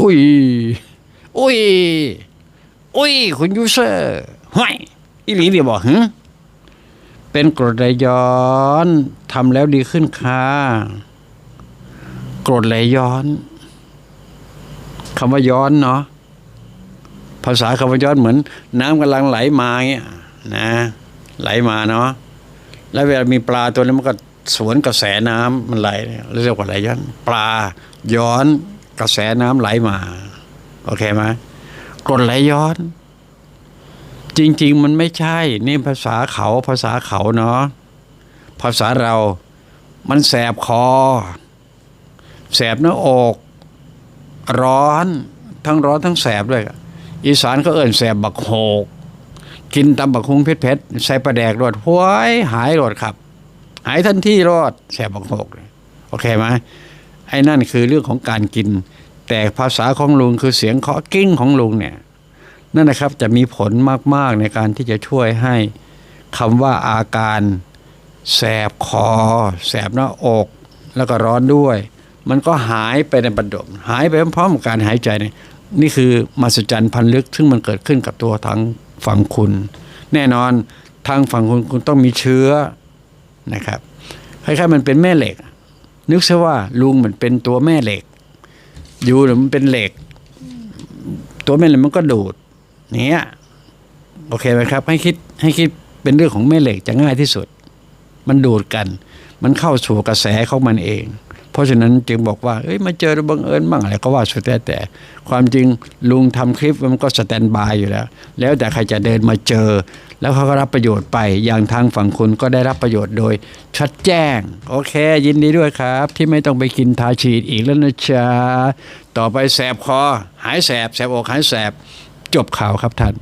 อุ้ยอุ้ยอุ้ยคุณยูเซอร์ห้อยอีหลีเดียบอกหึเป็นกรดไหลย้อนทำแล้วดีขึ้นค่ะกรดไหลย้อนคำว่าย้อนเนาะภาษาคำว่าย้อนเหมือน น้ำกำลังไหลมาเงี้ยนะ ไหลมาเนาะแล้วเวลามีปลาตัวนี้มันก็สวนกระแสน้ำมันไหลเรียกว่าไหลย้อน ปลาย้อน กระแสน้ำไหลมา โอเคไหมกรดไหลย้อน จริง ๆ มันไม่ใช่ นี่ภาษาเขาภาษาเขาเนาะภาษาเรามันแสบคอ แสบหน้าอก ร้อน ทั้งร้อนทั้งแสบด้วยอีสานก็เอิ่นแสบบักโหก กินตำบักฮุงเผ็ดๆใส่ปลาแดกรดห้วยหายรดครับ หายทันทีรอดแสบบักโหก โอเคไหม ไอ้นั่นคือเรื่องของการกิน แต่ภาษาของลุงคือเสียงเคาะกิ้งของลุงเนี่ยนั่นนะครับจะมีผลมากๆในการที่จะช่วยให้คำว่าอาการแสบคอ แสบหน้าอก แล้วก็ร้อนด้วย มันก็หายไปในบัดดลหายไปพร้อมกับการหายใจเนี่ยนี่คือมหัศจรรย์พันลึก ซึ่งมันเกิดขึ้นกับตัวทางฝั่งคุณ แน่นอนทางฝั่งคุณคุณต้องมีเชื้อนะครับคล้ายๆมันเป็นแม่เหล็ก นึกซะว่าลุงมันเป็นตัวแม่เหล็ก อยู่หรือมันเป็นเหล็ก ตัวแม่เหล็กมันก็ดูดเนี้ยโอเคไหมครับ ให้คิดให้คิดเป็นเรื่องของแม่เหล็กจะง่ายที่สุด มันดูดกัน มันเข้าสู่กระแสของมันเอง เพราะฉะนั้นจึงบอกว่าเอ้ยมาเจอบังเอิญบ้างอะไรก็ว่าสุดแต่แต่ ความจริงลุงทำคลิปมันก็สแตนบายอยู่แล้ว แล้วแต่ใครจะเดินมาเจอ แล้วเขาก็รับประโยชน์ไปอย่างทางฝั่งคุณก็ได้รับประโยชน์โดยชัดแจ้ง โอเค ยินดีด้วยครับ ที่ไม่ต้องไปกินทาฉีดอีกแล้วนะจ๊ะต่อไปแสบคอหายแสบแสบอกหายแสบจบข่าวครับท่าน